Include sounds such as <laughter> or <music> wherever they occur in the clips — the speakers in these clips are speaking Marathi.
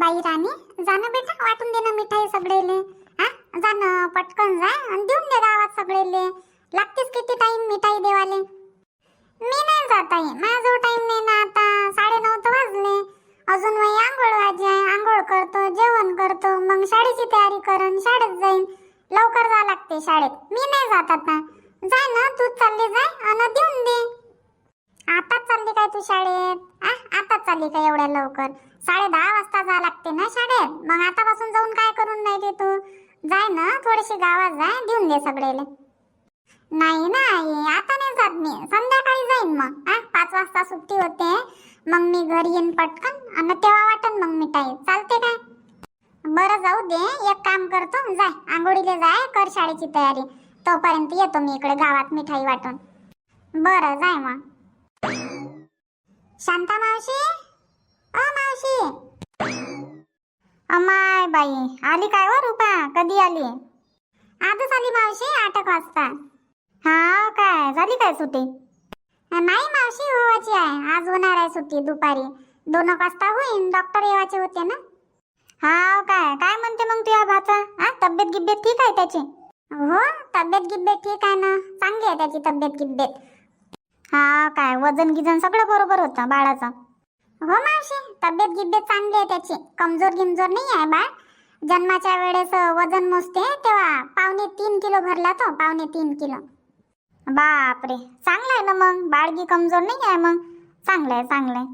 बाई राणी जाणं बेटा वाटून दे ना मिठाई सगळेले. हा? जाणं पटकन जा आणि देऊन दे गावात सगळेले. लागतेच किती टाइम मिठाई देवाले. मी नाही जात आहे. माझा टाइम नाही ना आता. साडे नऊ तर वाजले. अजून मी आंघोळ वाजी आहे. आंघोळ करतो जेवण करतो. मग शाळेची तयारी करन शाळेत जाईन. लवकर जा लागते शाळेत. मी नाही जात आता. जाय ना तू चालली जाय आणि देऊन दे. आताच चालली काय तू शाळेत? आ? आताच चालली काय एवढ्या लवकर? साडे दहा वाजता जा लागते ना शाळेत? मग आतापासून जाऊन काय करून राहिले तू? जाय ना थोडीशी गावात जाय देऊन दे सगळेले. नाही ना आई आता नाही जात मी. संध्याकाळी जाईन मग. आ पाच वाजता सुट्टी होते. मग मी घरी येईन पटकन. आणि तेव्हा वाटन मग मिठाई चालते काय? बरं जाऊ दे. एक काम करतो. जाय. आंघोळीला जाय. कर शाळेची तयारी. तोपर्यंत येतो मी इकडे गावात मिठाई वाटून. बरं जाय मग. शांता मावशी? अ अमाय बाई आली काय हो वा रुपा? कधी आली? आजच आली मावशी आठ एक वाजता. हा काय? झाली काय सुट्टी? नाही मावशी होवाची आहे. आज होणार आहे सुट्टी दुपारी. दोन एक वाजता होईन. डॉक्टर येवाचे होते ना? हा काय? काय म्हणते मग तुझ्या भाचा? हा तब्येत गिब्येत ठीक आहे त्याची? हो तब्येत गिब्येत ठीक आहे ना. चांगली आहे त्याची तब्येत गिब्येत. हा काय? वजन गिजन सगळं बरोबर होतं बाळाचं. हो मावशी तब्येत गिब्येत चांगली आहे त्याची. कमजोर गिमजोर नाही आहे बाळ. जन्माच्या वेळेस वजन मोजते तेव्हा पावणे तीन किलो भरला तो पावणे तीन किलो. बापरे! चांगलं आहे ना मग? बाळगी कमजोर नाही आहे मग? चांगलं आहे चांगलं आहे.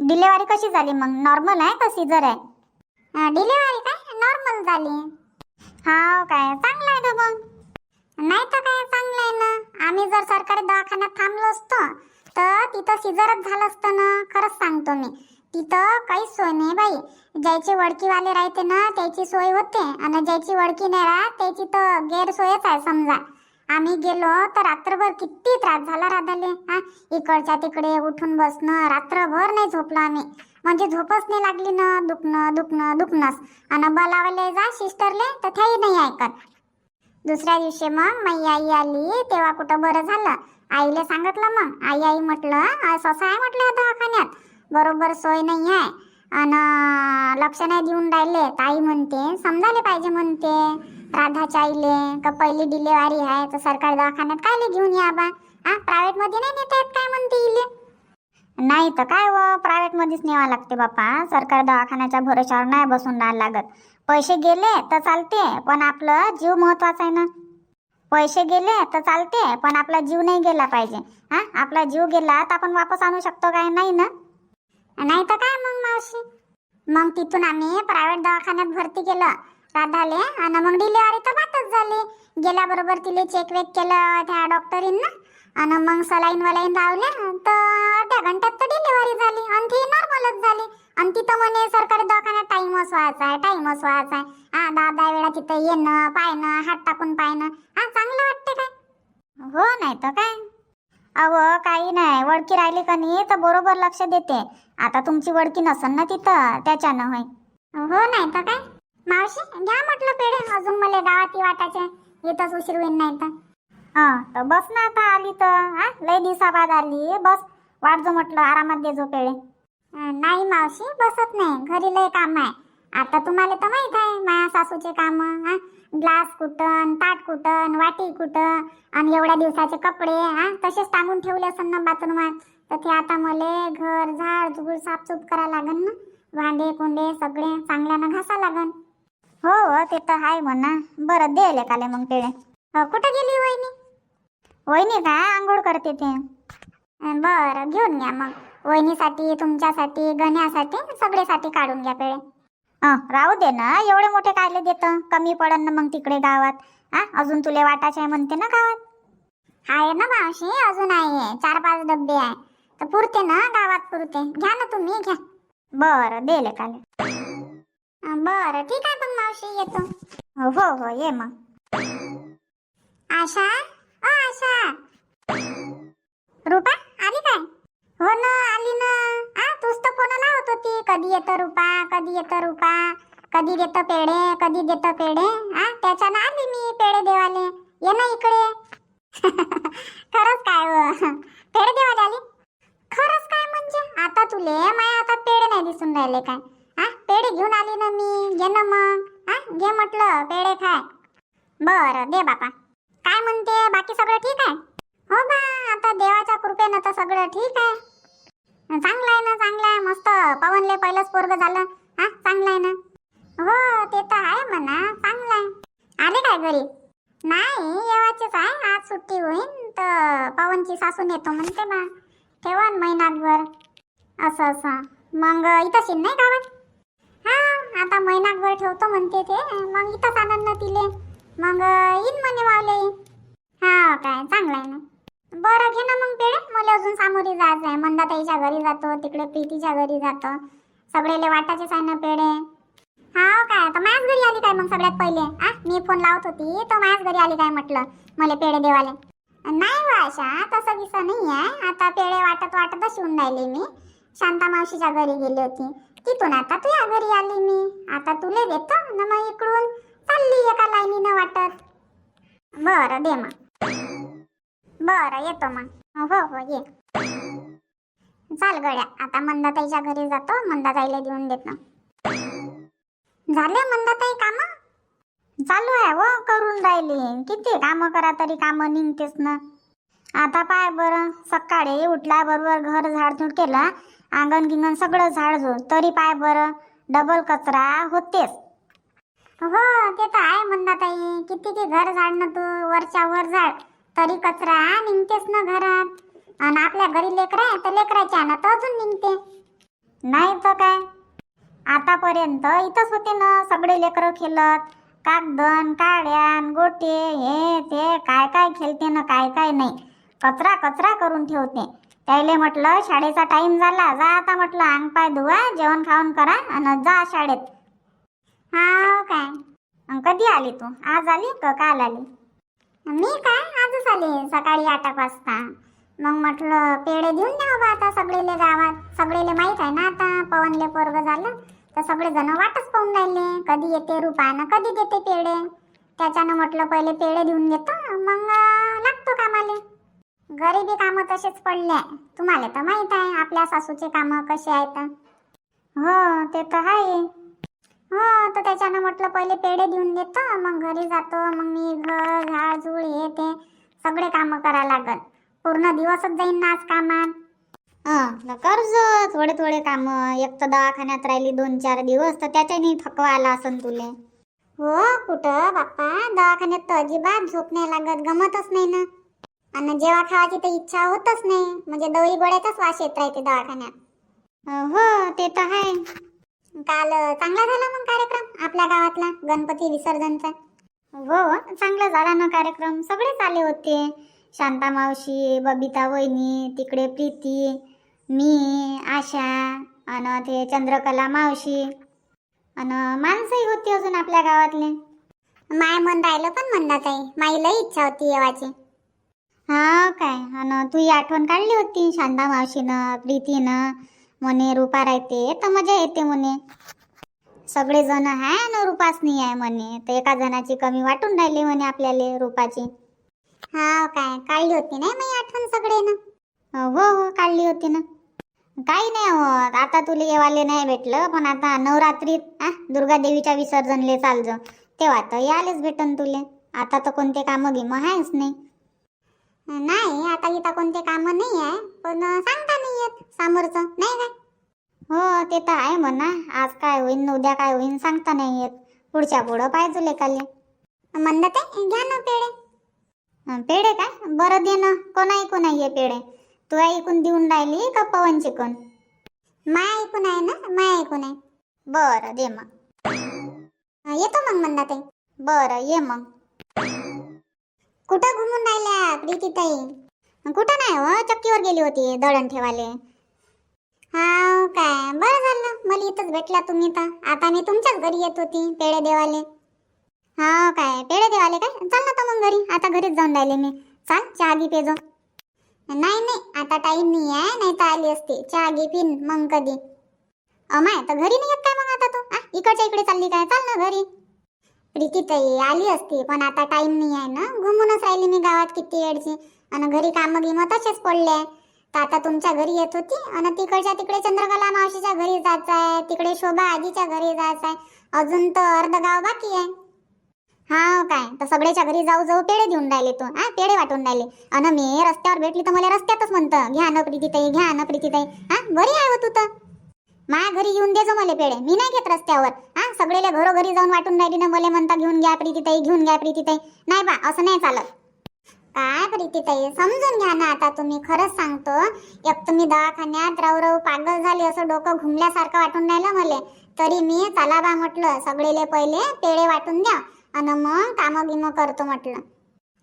डिलेवरी कशी झाली मग? नॉर्मल आहे का सिझर आहे? डिलेवरी काय? नॉर्मल झाली. हा काय? चांगलं आहे ना मग? नाही तर काय चांगलं आहे ना. आम्ही जर सरकारी दवाखान्यात थांबलो असतो तर तिथं सिझरच झालं असतं ना खरंच सांगतो मी. तिथं काहीच सोय नाही बाई. ज्याची वडकीवाले राहते ना त्याची सोय होते. आणि ज्याची वडकी नाही राहत त्याची तर गैरसोयच आहे समजा. आम्ही गेलो तर रात्रभर किती त्रास झाला राधाले हा? इकडच्या तिकडे उठून बसणं रात्रभर नाही झोपलो आम्ही. म्हणजे झोपच नाही लागली ना दुखणं दुखणं दुखणंच. आणि बोलावले जा सिस्टरले तर त्याही नाही ऐकत. दुसऱ्या दिवशी मग मैया आई आली तेव्हा कुठं बरं झालं. आईला सांगितलं मग. आई आई म्हटलं असं असं आहे म्हटलं या दवाखान्यात. बरोबर सोय नाही आहे. आणि लक्ष नाही देऊन राहिले. ताई म्हणते समजायला पाहिजे म्हणते. राधाच्या आईले का पहिली डिलेवारी आहे तर सरकारी दवाखान्यात कायले घेऊन या बा? हा प्रायव्हेटमध्ये नाही नेता येत काय? म्हणते इले. नाही तर काय व प्रायव्हेटमध्येच मध्येच लागते बापा. सरकारी दवाखान्याच्या भरोशावर नाही बसून राहायला लागत. पैसे गेले तर चालते पण आपलं जीव महत्त्वाचा आहे ना. पैसे गेले तर चालते पण आपला जीव नाही गेला पाहिजे. हा? आपला जीव गेला तर आपण वापस आणू शकतो काय? नाही ना? नाही तर काय मग मावशी? मग तिथून आम्ही प्रायव्हेट दवाखान्यात भरती केलं. राधाले आणि मग डिलिव्हरी तर बातच झाली. गेल्याबरोबर तिले चेक वेक केलं त्या डॉक्टरींना आणि मग सलाईन वलाईन लावले तर अर्ध्या घंट्यात तर डिलिव्हरी झाली आणि ती नॉर्मलच झाली. आणि तिथं म्हणे सरकारी दवाखान्यात टाइमच व्हायचा आहे टाइमच व्हायचा आहे. हा दहा दहा वेळा तिथं येणं पाहणं हात टाकून पाहणं. हा चांगलं वाटते काय? हो नाही तर काय? अहो काही नाही. वडकी राहिली का नाही तर बरोबर लक्ष देते. आता तुमची वडकी नसन ना तिथं त्याच्यानं होय. हो नाही तर काय? मावशी घ्या म्हटलं पेढे. अजून मला गावात वाटायचे. इथंच उशीर होईन नाही तर. हा तर बस ना आता आली तर हा? लय दिवसाबाद आली. बस. वाट जो म्हटलं आरामात दे झोपेळे नाही मावशी बसत नाही. घरी लय काम आहे. आता तुम्हाला तर माहीत आहे माया सासूचे काम हा? ग्लास कुटन ताट कुटन वाटी कुटन आणि एवढ्या दिवसाचे कपडे हा? तसेच टांगून ठेवले असन ना बाथरूमात तर ते आता मले घर झाड झुगूळ साफसूफ करा लागन ना? भांडे कुंडे सगळे चांगल्यानं घासा लागन. हो, हो ते तर आहे म्हणा. बरं दे काले मग ते कुठं गेली वहिनी? वहिनी का? आंघोळ करते ते. बरं घेऊन घ्या मग. वहिनीसाठी तुमच्यासाठी गण्यासाठी सगळेसाठी काढून घ्या पेळे राहू दे ना. एवढे मोठे कायले देत. कमी पडन ना मग तिकडे गावात. हा अजून तुले वाटायचे आहे म्हणते ना गावात. आहे ना मावशी अजून आहे. चार पाच डब्बे आहे. तर पुरते ना गावात पुरते. घ्या ना तुम्ही घ्या. बरं दे काल. बरं ठीक आहे मग मावशी येतो. हो हो ये मग. आशा आशा रुपा आली काय? हो ना आली ना. आ तूच तर फोन लावत होती. कधी येतं रुपा कधी येतं रुपा कधी देतं पेढे कधी देतं पेढे. आ त्याच्यानं आली मी पेढे देवाले. ये ना इकडे. <laughs> खरंच काय व? पेढे देवाले आली? खरंच काय म्हणजे? आता तुले माया आता पेढे नाही दिसून राहिले काय? हा पेढे घेऊन आली ना मी. घे ना मग. हा घे म्हटलं पेढे खाय. बरं दे बापा. म्हणते बाकी सगळं ठीक आहे? हो बा आता देवाच्या कृपेनं तर सगळं ठीक आहे. चांगलं आहे ना चांगलं आहे. मस्त. पवनले पहिलंच पोरग झालं. हा चांगलं आहे ना? हो ते तर आहे म्हणा. चांगलं आहे. आले काय घरी? नाही येवाचीच आहे. आज सुट्टी होईन तर पवनची सासू नेतो म्हणते बा. ठेवा न महिनाभर असं असं. मग इथं शिन नाही गावात? हा आता महिनाभर ठेवतो म्हणते ते. मग इथंच आनंद तिले. मग येईन म्हणे मावले हा काय चांगलं आहे ना. बरं घे ना मग पेढे. मला अजून सामोरी जायचं आहे. मंदाताईच्या घरी जातो तिकडे प्रीतीच्या घरी जातो. सगळेले वाटाचेच आहे ना पेढे. हा हो काय? तर माझ्याच घरी आली काय मग सगळ्यात पहिले? आ मी फोन लावत होती तर माझ्याच घरी आली काय म्हटलं? मला पेढे देवाले. नाही हो आशा तसं विसं नाही आहे. आता पेढे वाटत वाटतच येऊन राहिले मी. शांता मावशीच्या घरी गेली होती. तिथून आता तू या घरी आली मी. आता तुले देतो ना मग इकडून. चालली एका लाईनीनं वाटत. बरं दे मग. बरं येतो मग. हो, हो हो ये. चाल गड्या आता मंदाताईच्या घरी जातो. मंदाताईला देऊन देतो. झाले मंदाताई काम? चालू आहे हो करून राहिली. किती काम करा तरी काम निघतेच ना. आता पाय बरं सकाळी उठल्याबरोबर घर झाडझूड केला अंगण गिंगण सगळं झाडझूड. तरी पाय बरं डबल कचरा होतेच. हो ते तर आहे मंदाताई किती की घर झाडणं तू वरच्या वर झाड. तरी कचरा निघतेच ना घरात. आणि आपल्या घरी लेकरं आहे तर लेकराच्या ना तर अजून निघते. नाही तर काय? आतापर्यंत इथंच होते ना सगळे लेकरं खेळत. कागदन काड्यान गोटे हे ते काय काय खेळते ना काय काय नाही. कचरा कचरा करून ठेवते. त्याले म्हटलं शाळेचा टाइम झाला. जा आता म्हटलं अंग पाय धुवा जेवण खाऊन करा आणि जा शाळेत. हा काय? कधी आली तू? आज आली का काल आली? मी काय? आजच आली सकाळी आठ एक वाजता. मग म्हटलं पेढे देऊन द्या बा आता सगळेले गावात. सगळेले माहीत आहे ना आता पवनले पोरग झालं. तर सगळे जण वाटच पाहून राहिले. कधी येते रुपानं कधी देते पेढे? त्याच्यानं म्हटलं पहिले पेढे देऊन देतो. मग लागतो कामाले. गरिबी कामं तसेच पडले आहे. तुम्हाला तर माहीत आहे आपल्या सासूचे कामं कसे आहेत. हो ते तर आहे. हो तर त्याच्यानं म्हटलं पहिले पेढे देऊन देतो मग घरी जातो मग मी घर झाड झूड हे ते सगळे कामं करा लागल. पूर्ण दिवसच जाईन ना आज कामात. हं कर्ज थोडे थोडे काम. एक तर दवाखान्यात राहिली दोन चार दिवस तर त्याच्याने थकवा आला असन तुले. हो कुठं बाप्पा? दवाखान्यात तर अजिबात झोप नाही लागत गमतच नाही ना. आणि जेव्हा खावायची तर इच्छा होतच नाही. म्हणजे दवई गोळ्याचाच वास येत राहते दवाखान्यात. हो ते तर आहे. काल चांगला झाला मग कार्यक्रम आपल्या गावातला गणपती विसर्जनचा? हो चांगला झाला ना कार्यक्रम. सगळेच आले होते. शांता मावशी बबिता वहिनी तिकडे प्रीती मी आशा आणि ते चंद्रकला मावशी. आणि माणसंही होती अजून आपल्या गावातले. माय मन राहिलं पण म्हणणार आहे माईलाही इच्छा होती येवाची. हा काय? आणि तू आठवण काढली होती शांता मावशीनं प्रीतीनं? म्हणे रुपा राहते. तर मजा येते म्हणे. सगळे जण आहे ना रुपाच नाही आहे म्हणे. तर एका जणाची कमी वाटून राहिली म्हणे आपल्याला रुपाची. हा काय? काढली होती नाही मी आठवण सगळे ना हो हो काढली होती ना. काही नाही होत आता तुला येवाले नाही भेटलं पण आता नवरात्रीत आ दुर्गा देवीच्या विसर्जनले चालजो. तेव्हा तर यालेच भेटन तुले. आता तर कोणते कामं गिमं आहेच नाही. नाही आता इथं कोणते कामं नाही आहे पण सांगता नाही येत समोरचं नाही काय हो ते तर आहे म्हणा आज काय होईन उद्या काय होईन सांगता नाही येत. पुढच्या पुढं पाहिजे लेकाले म्हणत आहे घ्या ना पेढे. पेढे काय बरं दे ना कोणा ऐकून आहे पेढे? तू ऐकून देऊन राहिली का पवन चिकून माय ऐकून आहे ना माय ऐकून आहे. बरं दे मग. येतो मग म्हणत आहे बरं ये मग. कुठं घुमून राहिल्या प्रीतीताई? कुठं नाही हो चक्कीवर गेली होती दळण ठेवाले हा काय बरं झालं मला इथंच भेटला तुम्ही तर. आता मी तुमच्याच घरी येत होती पेढे देवाले. हा काय पेढे देवाले काय? चाल ना तर मग घरी आता घरीच जाऊन राहिले मी. चाल चहा घे पेजो. नाही नाही आता टाईम नाही आहे नाही तर आली असते. चहा घे पिन मग कधी. अमाय तर घरी नाही येत काय मग आता तू? इकडच्या इकडे चालली काय? चाल ना घरी. प्रीतीताई आली असती पण आता टाइम नाही आहे ना? घुमूनच राहिली मी गावात किती वेळची आणि घरी कामं गिमं तसेच पडले. तर आता तुमच्या घरी येत होती? आणि तिकडच्या तिकडे चंद्रकला मावशीच्या घरी जायचं आहे तिकडे शोभा आजीच्या घरी जायचं आहे अजून तर अर्ध गाव बाकी आहे. हा काय? तर सगळ्याच्या घरी जाऊ जाऊ पेढे देऊन राहिले तू हा? पेढे वाटून राहिले. आणि मी रस्त्यावर भेटली तर मला रस्त्यातच म्हणतं घ्या न प्रीतीताई घ्या न प्रीतीताई. हा? बरी आहे तू तर. माझ्या घरी येऊन देजो मला पेढे. मी नाही घेत रस्त्यावर. सगळेले घरोघरी जाऊन वाटून राहिली ना मला म्हणता घेऊन घ्या प्रीतीताई घेऊन घ्या प्रीतीताई नाही बा असं नाही चालत. काय प्रीतीताई समजून घ्या ना आता तुम्ही. खरंच सांगतो एक तुम्ही दवाखान्यात राहू राहू पागल झाली असं डोकं घुमल्यासारखं वाटून राहिलं मला. तरी मी चला बा म्हटलं. सगळेले पहिले पेढे वाटून द्या. आणि मग कामं बिमं करतो म्हटलं.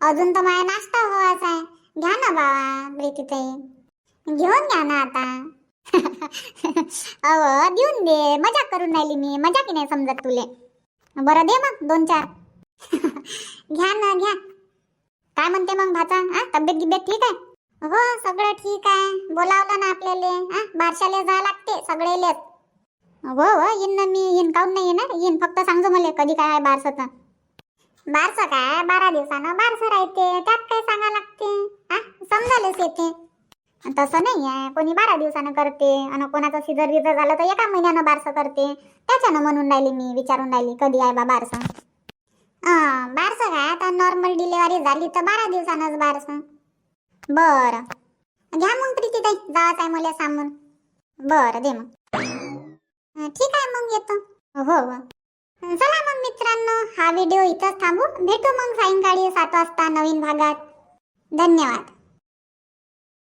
अजून तर माझा नाश्ता हवाच आहे. घ्या ना बाबा प्रीतीताई घेऊन घ्या ना आता. अव देऊन दे. मजा करून राहिली मी. मजा की नाही समजत तुले? बरं दे मग दोन चार. घ्या ना घ्या. काय म्हणते मग भाचा? हा तब्येत गिब्येत ठीक आहे? हो सगळं ठीक आहे. बोलावलं ना आपल्याला. हा बारशाले जा लागते सगळेलेच हो हो येईन ना मी. येईन काऊन नाही येणार? येईन फक्त सांगतो मला कधी काय आहे बारसं तर. बारसं काय? बारा दिवसानं बारसं राहते. त्यात काय सांगा लागते? हा समजायलाच येते. तसं नाही आहे. कोणी बारा दिवसानं करते आणि कोणाचं सिजर विजर झालं तर एका महिन्यानं बारसं करते. त्याच्यानं म्हणून राहिली मी विचारून राहिली कधी आहे बा बारसं? बारसं काय? आता नॉर्मल डिलिव्हरी झाली तर बारा दिवसानंच बारसं. बरं. घ्या मग प्रीती ताई जावाच आहे मला सामोर बरं दे मग. ठीक आहे मग येतो. हो हो. चला मग मित्रांनो हा व्हिडिओ इथंच थांबू. भेटू मग सायंकाळी सात वाजता नवीन भागात. धन्यवाद.